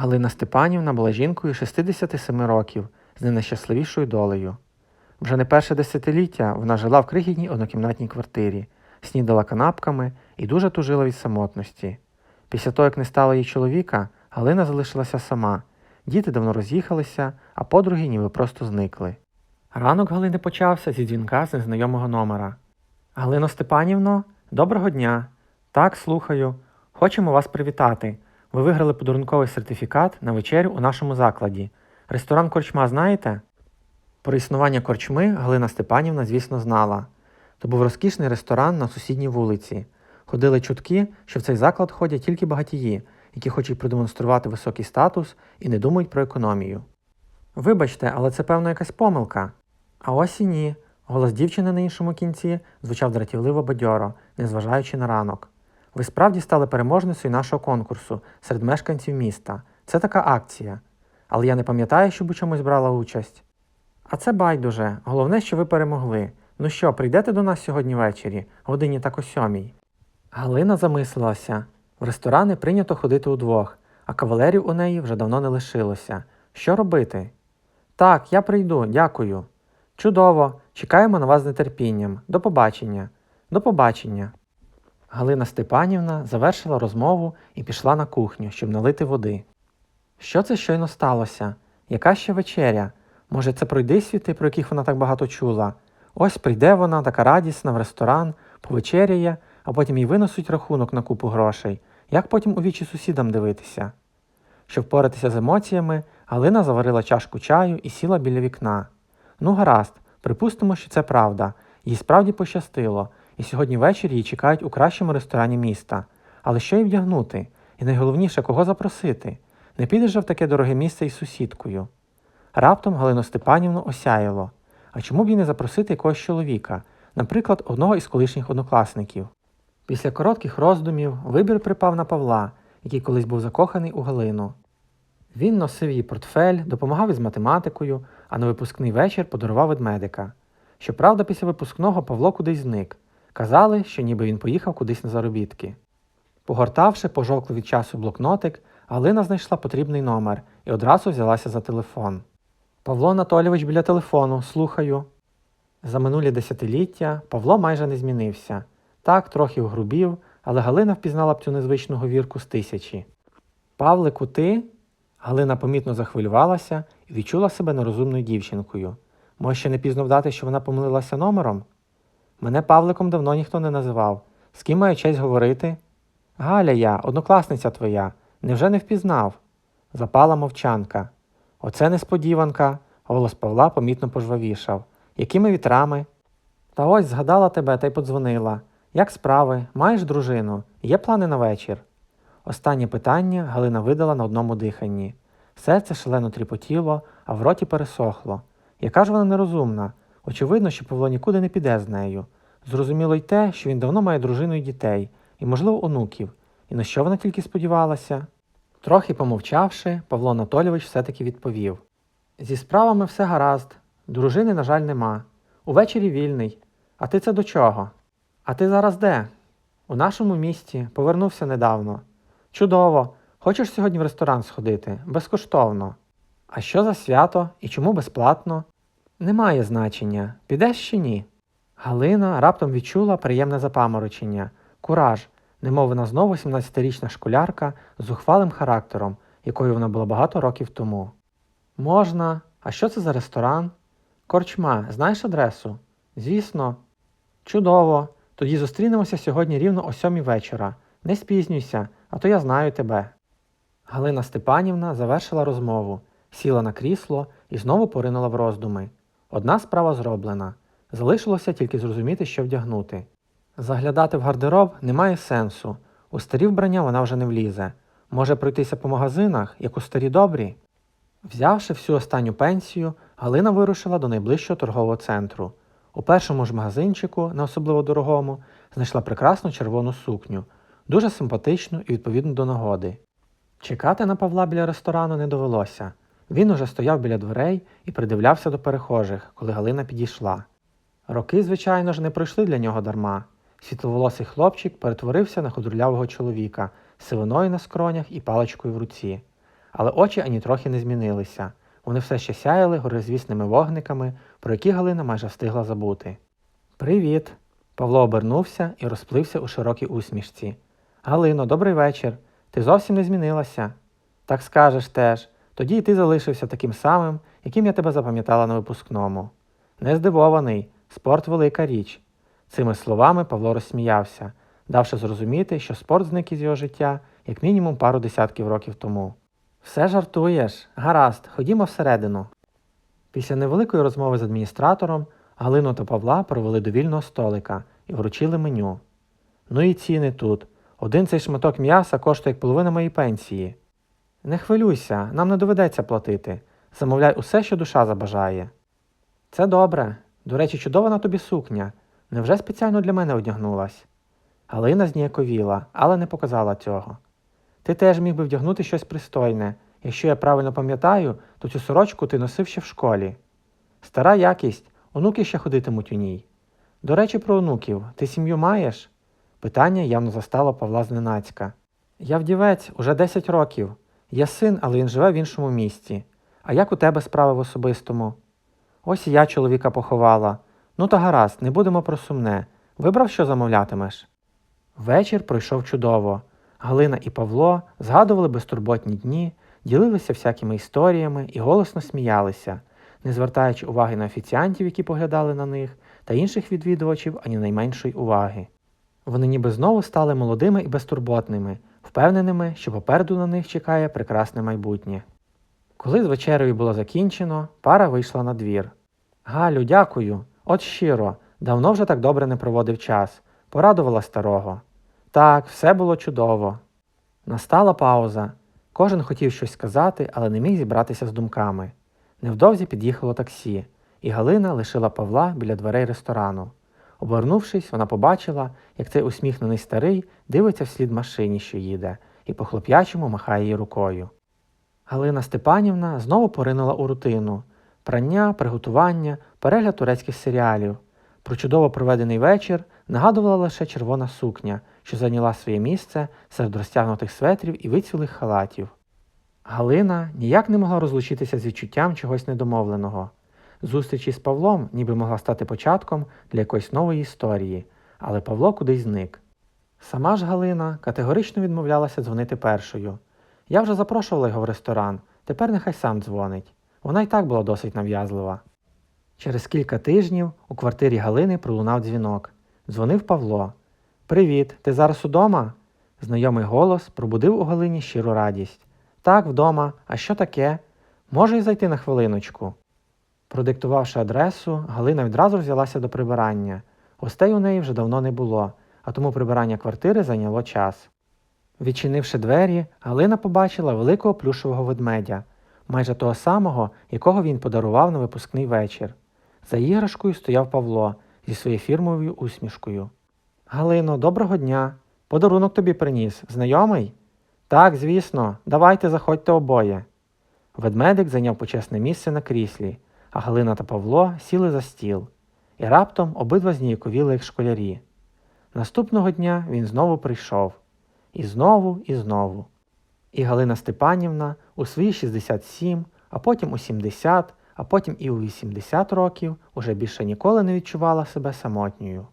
Галина Степанівна була жінкою 67 років з не долею. Вже не перше десятиліття вона жила в крихітній однокімнатній квартирі, снідала канапками і дуже тужила від самотності. Після того, як не стало її чоловіка, Галина залишилася сама. Діти давно роз'їхалися, а подруги ніби просто зникли. Ранок Галини почався зі дзвінка з незнайомого номера. Галино Степанівно, доброго дня. Так, слухаю. Хочемо вас привітати. Ви виграли подарунковий сертифікат на вечерю у нашому закладі. Ресторан Корчма знаєте? Про існування корчми Галина Степанівна, звісно, знала. То був розкішний ресторан на сусідній вулиці. Ходили чутки, що в цей заклад ходять тільки багатії, які хочуть продемонструвати високий статус і не думають про економію. Вибачте, але це певно якась помилка. А ось і ні. Голос дівчини на іншому кінці звучав дратівливо бадьоро, незважаючи на ранок. Ви справді стали переможницею нашого конкурсу серед мешканців міста. Це така акція. Але я не пам'ятаю, щоб у чомусь брала участь. А це байдуже. Головне, що ви перемогли. Ну що, прийдете до нас сьогодні ввечері, годині так о сьомій. Галина замислилася. В ресторани прийнято ходити удвох, а кавалерів у неї вже давно не лишилося. Що робити? Так, я прийду, дякую. Чудово, чекаємо на вас з нетерпінням. До побачення. До побачення. Галина Степанівна завершила розмову і пішла на кухню, щоб налити води. Що це щойно сталося? Яка ще вечеря? Може, це пройдисвіти, про яких вона так багато чула? Ось прийде вона, така радісна, в ресторан, повечеряє, а потім їй винесуть рахунок на купу грошей. Як потім у вічі сусідам дивитися? Щоб впоратися з емоціями, Галина заварила чашку чаю і сіла біля вікна. Ну, гаразд, припустимо, що це правда. Їй справді пощастило, і сьогодні ввечері її чекають у кращому ресторані міста. Але що їй вдягнути? І найголовніше, кого запросити? Не підеш же в таке дороге місце із сусідкою. Раптом Галину Степанівну осяяло. А чому б їй не запросити якогось чоловіка, наприклад, одного із колишніх однокласників? Після коротких роздумів вибір припав на Павла, який колись був закоханий у Галину. Він носив їй портфель, допомагав із математикою, а на випускний вечір подарував ведмедика. Щоправда, після випускного Павло кудись зник. Казали, що ніби він поїхав кудись на заробітки. Погортавши пожовклий від часу блокнотик, Галина знайшла потрібний номер і одразу взялася за телефон. Павло Анатолійович біля телефону, слухаю. За минулі десятиліття Павло майже не змінився. Так, трохи вгрубів, але Галина впізнала б цю незвичну говірку з тисячі. Павлику, ти? Галина помітно захвилювалася і відчула себе нерозумною дівчинкою. Може, ще не пізно вдати, що вона помилилася номером? Мене Павликом давно ніхто не називав. З ким маю честь говорити? Галя я, однокласниця твоя. Невже не впізнав? Запала мовчанка. Оце несподіванка. Голос Павла помітно пожвавішав. Якими вітрами? Та ось згадала тебе та й подзвонила. Як справи? Маєш дружину? Є плани на вечір? Останнє питання Галина видала на одному диханні. Серце шалено тріпотіло, а в роті пересохло. Яка ж вона нерозумна? Очевидно, що Павло нікуди не піде з нею. Зрозуміло й те, що він давно має дружину і дітей, і, можливо, онуків. І на що вона тільки сподівалася? Трохи помовчавши, Павло Анатолійович все-таки відповів: Зі справами все гаразд, дружини, на жаль, нема. Увечері вільний. А ти це до чого? А ти зараз де? У нашому місті повернувся недавно. Чудово! Хочеш сьогодні в ресторан сходити? Безкоштовно. А що за свято і чому безплатно? Немає значення. Підеш чи ні? Галина раптом відчула приємне запаморочення, кураж, немов вона знову 17-річна школярка з зухвалим характером, якою вона була багато років тому. Можна. А що це за ресторан? Корчма, знаєш адресу? Звісно. Чудово. Тоді зустрінемося сьогодні рівно о сьомій вечора. Не спізнюйся, а то я знаю тебе. Галина Степанівна завершила розмову, сіла на крісло і знову поринула в роздуми. Одна справа зроблена. Залишилося тільки зрозуміти, що вдягнути. Заглядати в гардероб немає сенсу. У старі вбрання вона вже не влізе. Може пройтися по магазинах, як у старі добрі. Взявши всю останню пенсію, Галина вирушила до найближчого торгового центру. У першому ж магазинчику, не особливо дорогому, знайшла прекрасну червону сукню, дуже симпатичну і відповідну до нагоди. Чекати на Павла біля ресторану не довелося. Він уже стояв біля дверей і придивлявся до перехожих, коли Галина підійшла. Роки, звичайно ж, не пройшли для нього дарма. Світловолосий хлопчик перетворився на худорлявого чоловіка з сивиною на скронях і паличкою в руці. але очі ані трохи не змінилися. Вони все ще сяяли горизвісними вогниками, про які Галина майже встигла забути. Привіт. Павло обернувся і розплився у широкій усмішці. Галино, добрий вечір. Ти зовсім не змінилася. Так скажеш теж. Тоді й ти залишився таким самим, яким я тебе запам'ятала на випускному. Не здивований, спорт велика річ. Цими словами Павло розсміявся, давши зрозуміти, що спорт зник із його життя як мінімум пару десятків років тому. Все жартуєш, гаразд, ходімо всередину. Після невеликої розмови з адміністратором Галину та Павла провели до вільного столика і вручили меню. Ну і ціни тут. Один цей шматок м'яса коштує як половина моєї пенсії. Не хвилюйся, нам не доведеться платити. Замовляй усе, що душа забажає. Це добре. До речі, чудова на тобі сукня. Невже спеціально для мене одягнулась? Галина зніяковіла, але не показала цього. Ти теж міг би вдягнути щось пристойне. Якщо я правильно пам'ятаю, то цю сорочку ти носив ще в школі. Стара якість, онуки ще ходитимуть у ній. До речі, про онуків, ти сім'ю маєш? Питання явно застало Павла зненацька. Я вдівець уже 10 років. Є син, але він живе в іншому місті. А як у тебе справи в особистому? Ось і я чоловіка поховала. Ну та гаразд, не будемо про сумне. Вибрав, що замовлятимеш? Вечір пройшов чудово. Галина і Павло згадували безтурботні дні, ділилися всякими історіями і голосно сміялися, не звертаючи уваги на офіціантів, які поглядали на них, та інших відвідувачів ані найменшої уваги. Вони ніби знову стали молодими і безтурботними, впевненими, що попереду на них чекає прекрасне майбутнє. Коли з вечерею було закінчено, пара вийшла на двір. Галю, дякую. От щиро, давно вже так добре не проводив час, порадувала старого. Так, все було чудово. Настала пауза. Кожен хотів щось сказати, але не міг зібратися з думками. Невдовзі під'їхало таксі, і Галина лишила Павла біля дверей ресторану. Обернувшись, вона побачила, як цей усміхнений старий дивиться вслід машині, що їде, і по хлоп'ячому махає їй рукою. Галина Степанівна знову поринула у рутину прання, приготування, перегляд турецьких серіалів. Про чудово проведений вечір нагадувала лише червона сукня, що зайняла своє місце серед розтягнутих светрів і вицвілих халатів. Галина ніяк не могла розлучитися з відчуттям чогось недомовленого. Зустріч із Павлом ніби могла стати початком для якоїсь нової історії, але Павло кудись зник. Сама ж Галина категорично відмовлялася дзвонити першою. Я вже запрошувала його в ресторан, тепер нехай сам дзвонить. Вона й так була досить нав'язлива. Через кілька тижнів у квартирі Галини пролунав дзвінок. Дзвонив Павло. Привіт, ти зараз удома? Знайомий голос пробудив у Галині щиру радість. Так, вдома, а що таке? Може й зайти на хвилиночку. Продиктувавши адресу, Галина відразу взялася до прибирання. Гостей у неї вже давно не було, а тому прибирання квартири зайняло час. Відчинивши двері, Галина побачила великого плюшового ведмедя, майже того самого, якого він подарував на випускний вечір. За іграшкою стояв Павло зі своєю фірмовою усмішкою. Галино, доброго дня. Подарунок тобі приніс. Знайомий? Так, звісно, давайте заходьте обоє. Ведмедик зайняв почесне місце на кріслі, а Галина та Павло сіли за стіл, і раптом обидва зніяковіли, як школярі. Наступного дня він знову прийшов. І знову, і знову. І Галина Степанівна у свої 67, а потім у 70, а потім і у 80 років уже більше ніколи не відчувала себе самотньою.